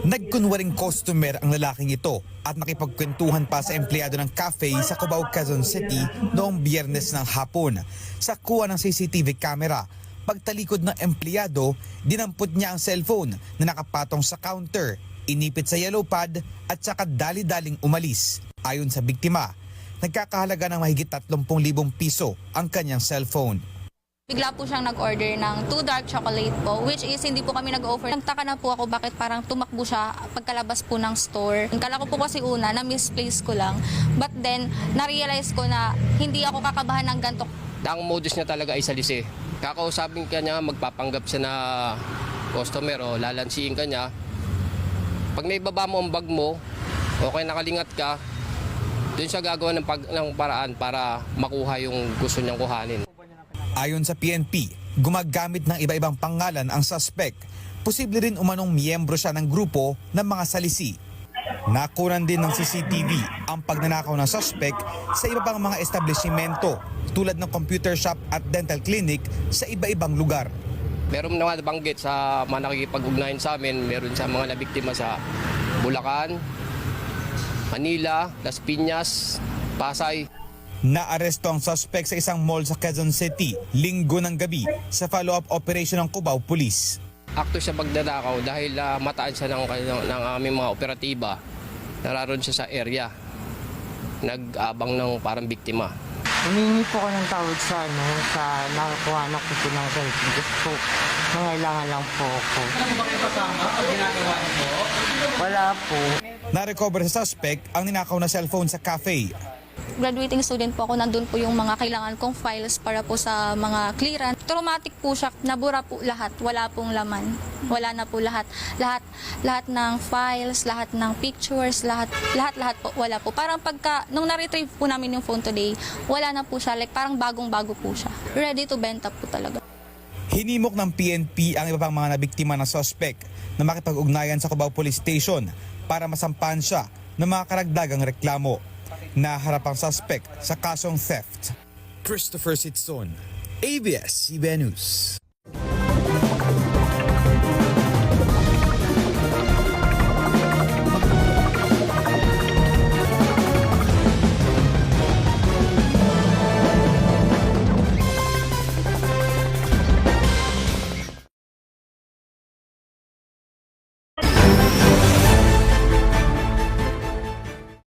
Nagkunwaring customer ang lalaking ito at nakipagkwentuhan pa sa empleyado ng cafe sa Cubao, Quezon City noong biyernes ng hapon. Sa kuha ng CCTV camera, pagtalikod ng empleyado, dinampot niya ang cellphone na nakapatong sa counter, inipit sa yellow pad at saka dali-daling umalis. Ayon sa biktima, nagkakahalaga ng mahigit 30,000 piso ang kanyang cellphone. Bigla po siyang nag-order ng two dark chocolate po, which is hindi po kami nag-offer. Nagtaka na po ako bakit parang tumakbo siya pagkalabas po ng store. Kala ko po kasi una na misplace ko lang. But then, na-realize ko na hindi ako kakabahan ng ganito. Ang modus niya talaga ay salisi. Kakausapin ka niya, magpapanggap siya na customer o lalansiin ka niya. Pag naibaba mo ang bag mo, okay nakalingat ka, doon siya gagawa ng, pag, ng paraan para makuha yung gusto niyang kuhanin. Ayon sa PNP, gumagamit ng iba-ibang pangalan ang suspect. Posible rin umanong miyembro siya ng grupo ng mga salisi. Nakunan din ng CCTV ang pagnanakaw ng suspect sa iba pang mga establishmento tulad ng computer shop at dental clinic sa iba-ibang lugar. Meron naman nabanggit sa mga nakikipag-ugnayan sa amin, meron sa mga nabiktima sa Bulacan, Manila, Las Piñas, Pasay. Naaresto ang suspect sa isang mall sa Quezon City linggo ng gabi sa follow-up operation ng Cubao Police. Akto siya pagdadakaw dahil ah, mataan siya ng, ng, ng aming mga operatiba. Nararoon siya sa area. Nag-abang ng parang biktima. Humingi po ko ng tawad sa ano, sa nakakuha na ko po ng cellphone. Gusto po, nangailangan lang po ako. Ano ba kayo kasama pag ginagawa po? Wala po. Na-recover sa suspect ang ninakaw na cellphone sa cafe. Graduating student po ako, nandun po yung mga kailangan kong files para po sa mga clearance. Traumatic po siya, nabura po lahat, wala pong laman. Wala na po lahat. Lahat, lahat ng files, lahat ng pictures, lahat, lahat, lahat po, wala po. Parang pagka, nung na-retrieve po namin yung phone today, wala na po siya, like parang bagong-bago po siya. Ready to benta po talaga. Hinimok ng PNP ang iba pang mga nabiktima ng suspect na makipag-ugnayan sa Cubao Police Station para masampahan siya ng mga karagdagang reklamo. Naharap ang suspect sa kasong theft. Christopher Sitson, ABS-CBN News.